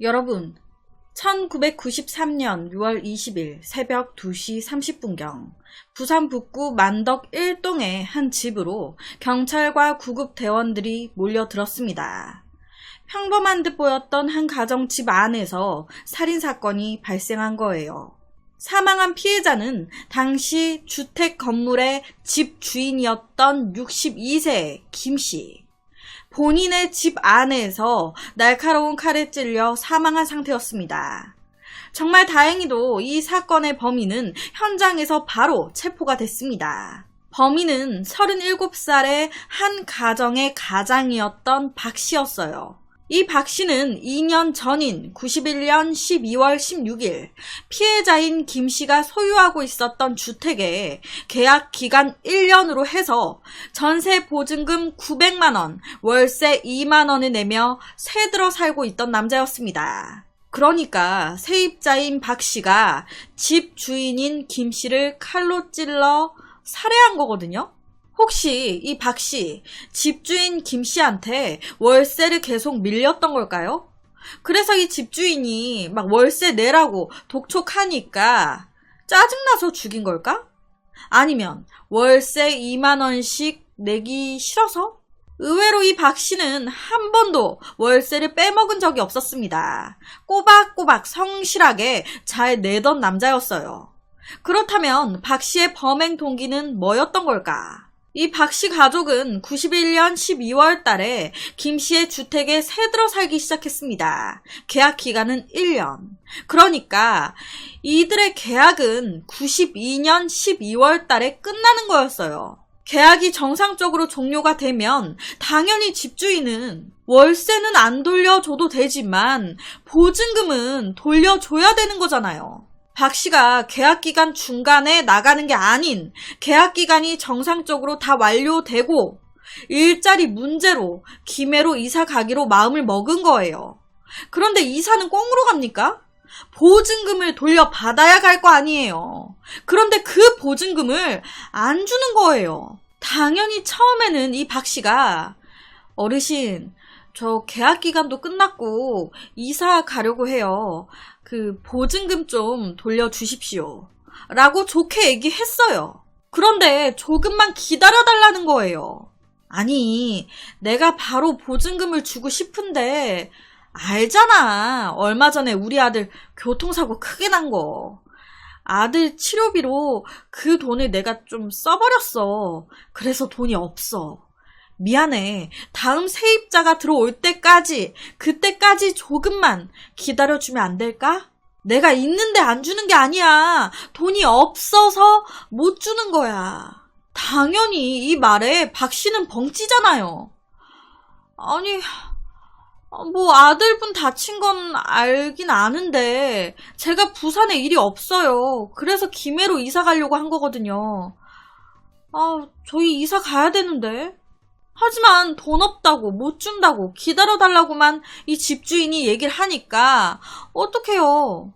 여러분, 1993년 6월 20일 새벽 2시 30분경 부산 북구 만덕 1동의 한 집으로 경찰과 구급대원들이 몰려들었습니다. 평범한 듯 보였던 한 가정집 안에서 살인사건이 발생한 거예요. 사망한 피해자는 당시 주택 건물의 집 주인이었던 62세 김씨. 본인의 집 안에서 날카로운 칼에 찔려 사망한 상태였습니다. 정말 다행히도 이 사건의 범인은 현장에서 바로 체포가 됐습니다. 범인은 37살의 한 가정의 가장이었던 박 씨였어요. 이 박 씨는 2년 전인 91년 12월 16일 피해자인 김 씨가 소유하고 있었던 주택에 계약 기간 1년으로 해서 전세 보증금 900만원, 월세 2만원을 내며 새 들어 살고 있던 남자였습니다. 그러니까 세입자인 박 씨가 집 주인인 김 씨를 칼로 찔러 살해한 거거든요? 혹시 이 박 씨, 집주인 김 씨한테 월세를 계속 밀렸던 걸까요? 그래서 이 집주인이 막 월세 내라고 독촉하니까 짜증나서 죽인 걸까? 아니면 월세 2만원씩 내기 싫어서? 의외로 이 박 씨는 한 번도 월세를 빼먹은 적이 없었습니다. 꼬박꼬박 성실하게 잘 내던 남자였어요. 그렇다면 박 씨의 범행 동기는 뭐였던 걸까? 이 박 씨 가족은 91년 12월 달에 김 씨의 주택에 새들어 살기 시작했습니다. 계약 기간은 1년. 그러니까 이들의 계약은 92년 12월 달에 끝나는 거였어요. 계약이 정상적으로 종료가 되면 당연히 집주인은 월세는 안 돌려줘도 되지만 보증금은 돌려줘야 되는 거잖아요. 박 씨가 계약 기간 중간에 나가는 게 아닌 계약 기간이 정상적으로 다 완료되고 일자리 문제로 김해로 이사 가기로 마음을 먹은 거예요. 그런데 이사는 꽁으로 갑니까? 보증금을 돌려받아야 갈 거 아니에요. 그런데 그 보증금을 안 주는 거예요. 당연히 처음에는 이 박 씨가 어르신, 저 계약 기간도 끝났고 이사 가려고 해요. 그 보증금 좀 돌려주십시오. 라고 좋게 얘기했어요. 그런데 조금만 기다려달라는 거예요. 아니, 내가 바로 보증금을 주고 싶은데, 알잖아. 얼마 전에 우리 아들 교통사고 크게 난 거. 아들 치료비로 그 돈을 내가 좀 써버렸어. 그래서 돈이 없어. 미안해. 다음 세입자가 들어올 때까지, 그때까지 조금만 기다려주면 안 될까? 내가 있는데 안 주는 게 아니야. 돈이 없어서 못 주는 거야. 당연히 이 말에 박 씨는 벙찌잖아요. 아니, 뭐 아들분 다친 건 알긴 아는데 제가 부산에 일이 없어요. 그래서 김해로 이사 가려고 한 거거든요. 아, 저희 이사 가야 되는데. 하지만 돈 없다고 못 준다고 기다려달라고만 이 집주인이 얘기를 하니까 어떡해요.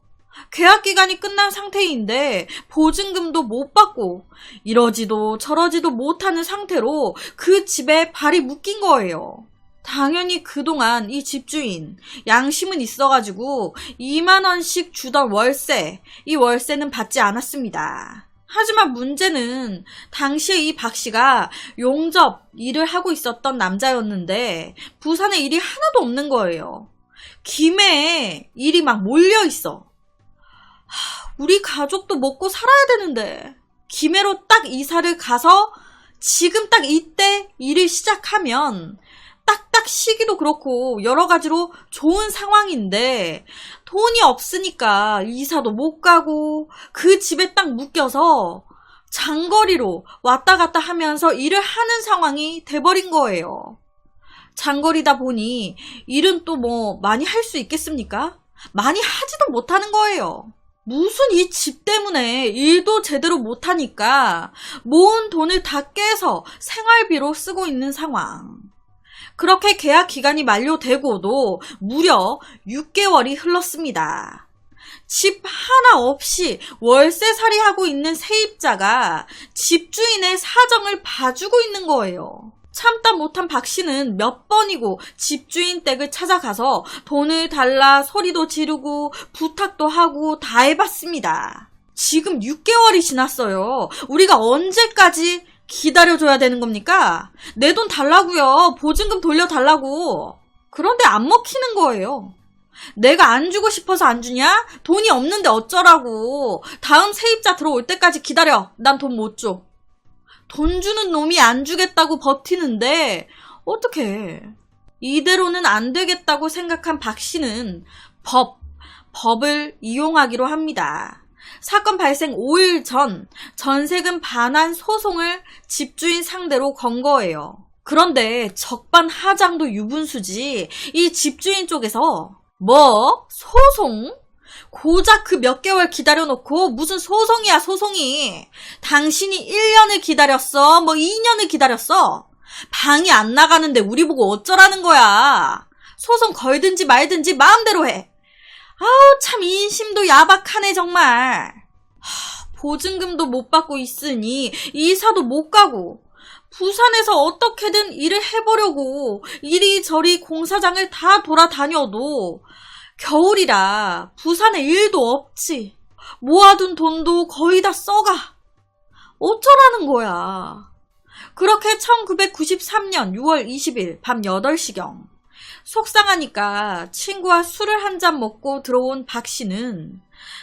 계약 기간이 끝난 상태인데 보증금도 못 받고 이러지도 저러지도 못하는 상태로 그 집에 발이 묶인 거예요. 당연히 그동안 이 집주인 양심은 있어가지고 2만원씩 주던 월세, 이 월세는 받지 않았습니다. 하지만 문제는 당시에 이 박 씨가 용접 일을 하고 있었던 남자였는데 부산에 일이 하나도 없는 거예요. 김해에 일이 막 몰려 있어. 하, 우리 가족도 먹고 살아야 되는데 김해로 딱 이사를 가서 지금 딱 이때 일을 시작하면 딱딱 시기도 그렇고 여러 가지로 좋은 상황인데 돈이 없으니까 이사도 못 가고 그 집에 딱 묶여서 장거리로 왔다 갔다 하면서 일을 하는 상황이 돼버린 거예요. 장거리다 보니 일은 또 뭐 많이 할 수 있겠습니까? 많이 하지도 못하는 거예요. 무슨 이 집 때문에 일도 제대로 못하니까 모은 돈을 다 깨서 생활비로 쓰고 있는 상황. 그렇게 계약 기간이 만료되고도 무려 6개월이 흘렀습니다. 집 하나 없이 월세살이 하고 있는 세입자가 집주인의 사정을 봐주고 있는 거예요. 참다 못한 박 씨는 몇 번이고 집주인 댁을 찾아가서 돈을 달라 소리도 지르고 부탁도 하고 다 해봤습니다. 지금 6개월이 지났어요. 우리가 언제까지 기다려줘야 되는 겁니까? 내 돈 달라고요. 보증금 돌려달라고. 그런데 안 먹히는 거예요. 내가 안 주고 싶어서 안 주냐? 돈이 없는데 어쩌라고. 다음 세입자 들어올 때까지 기다려. 난 돈 못 줘. 돈 주는 놈이 안 주겠다고 버티는데 어떻게 이대로는 안 되겠다고 생각한 박 씨는 법, 법을 이용하기로 합니다. 사건 발생 5일 전 전세금 반환 소송을 집주인 상대로 건 거예요. 그런데 적반하장도 유분수지 이 집주인 쪽에서 뭐? 소송? 고작 그 몇 개월 기다려놓고 무슨 소송이야 소송이 당신이 1년을 기다렸어 뭐 2년을 기다렸어 방이 안 나가는데 우리 보고 어쩌라는 거야 소송 걸든지 말든지 마음대로 해 아우 참 인심도 야박하네 정말 하, 보증금도 못 받고 있으니 이사도 못 가고 부산에서 어떻게든 일을 해보려고 이리저리 공사장을 다 돌아다녀도 겨울이라 부산에 일도 없지. 모아둔 돈도 거의 다 써가. 어쩌라는 거야. 그렇게 1993년 6월 20일 밤 8시경 속상하니까 친구와 술을 한 잔 먹고 들어온 박 씨는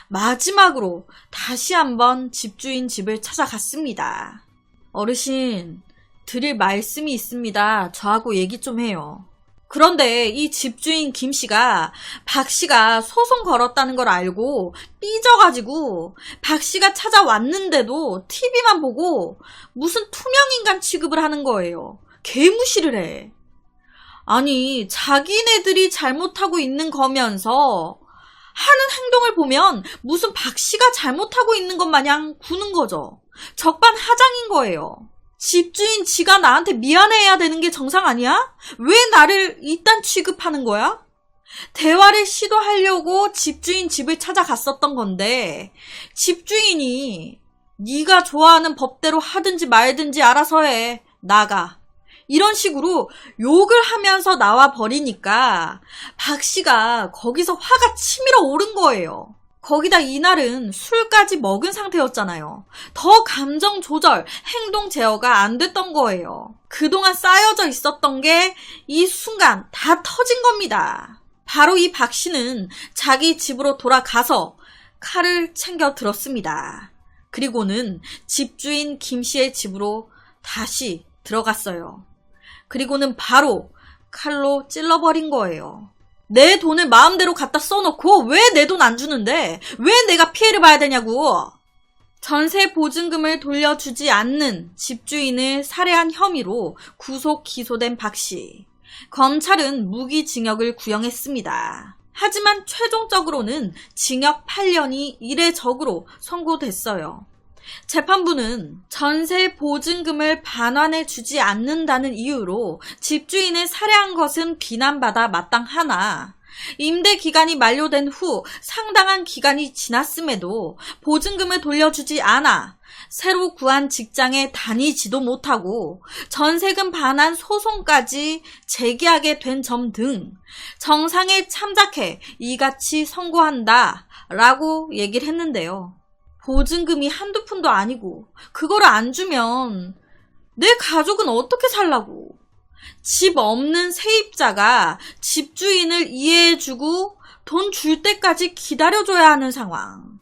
마지막으로 다시 한번 집주인 집을 찾아갔습니다. 어르신, 드릴 말씀이 있습니다. 저하고 얘기 좀 해요. 그런데 이 집주인 김 씨가 박 씨가 소송 걸었다는 걸 알고 삐져가지고 박 씨가 찾아왔는데도 TV만 보고 무슨 투명인간 취급을 하는 거예요. 개무시를 해. 아니, 자기네들이 잘못하고 있는 거면서 하는 행동을 보면 무슨 박 씨가 잘못하고 있는 것 마냥 구는 거죠. 적반하장인 거예요. 집주인 지가 나한테 미안해야 되는 게 정상 아니야? 왜 나를 이딴 취급하는 거야? 대화를 시도하려고 집주인 집을 찾아갔었던 건데 집주인이 네가 좋아하는 법대로 하든지 말든지 알아서 해. 나가. 이런 식으로 욕을 하면서 나와 버리니까 박 씨가 거기서 화가 치밀어 오른 거예요. 거기다 이날은 술까지 먹은 상태였잖아요. 더 감정 조절, 행동 제어가 안 됐던 거예요. 그동안 쌓여져 있었던 게 이 순간 다 터진 겁니다. 바로 이 박 씨는 자기 집으로 돌아가서 칼을 챙겨 들었습니다. 그리고는 집주인 김 씨의 집으로 다시 들어갔어요. 그리고는 바로 칼로 찔러버린 거예요. 내 돈을 마음대로 갖다 써놓고 왜 내 돈 안 주는데? 왜 내가 피해를 봐야 되냐고! 전세 보증금을 돌려주지 않는 집주인을 살해한 혐의로 구속 기소된 박 씨. 검찰은 무기징역을 구형했습니다. 하지만 최종적으로는 징역 8년이 이례적으로 선고됐어요. 재판부는 전세 보증금을 반환해 주지 않는다는 이유로 집주인을 살해한 것은 비난받아 마땅하나 임대 기간이 만료된 후 상당한 기간이 지났음에도 보증금을 돌려주지 않아 새로 구한 직장에 다니지도 못하고 전세금 반환 소송까지 제기하게 된 점 등 정상에 참작해 이같이 선고한다 라고 얘기를 했는데요. 보증금이 한두 푼도 아니고 그거를 안 주면 내 가족은 어떻게 살라고. 집 없는 세입자가 집주인을 이해해주고 돈 줄 때까지 기다려줘야 하는 상황.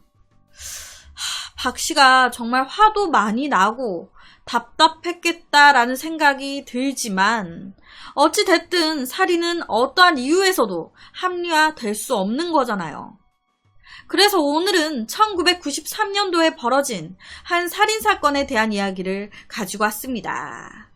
하, 박 씨가 정말 화도 많이 나고 답답했겠다라는 생각이 들지만 어찌됐든 살인은 어떠한 이유에서도 합리화될 수 없는 거잖아요. 그래서 오늘은 1993년도에 벌어진 한 살인사건에 대한 이야기를 가지고 왔습니다.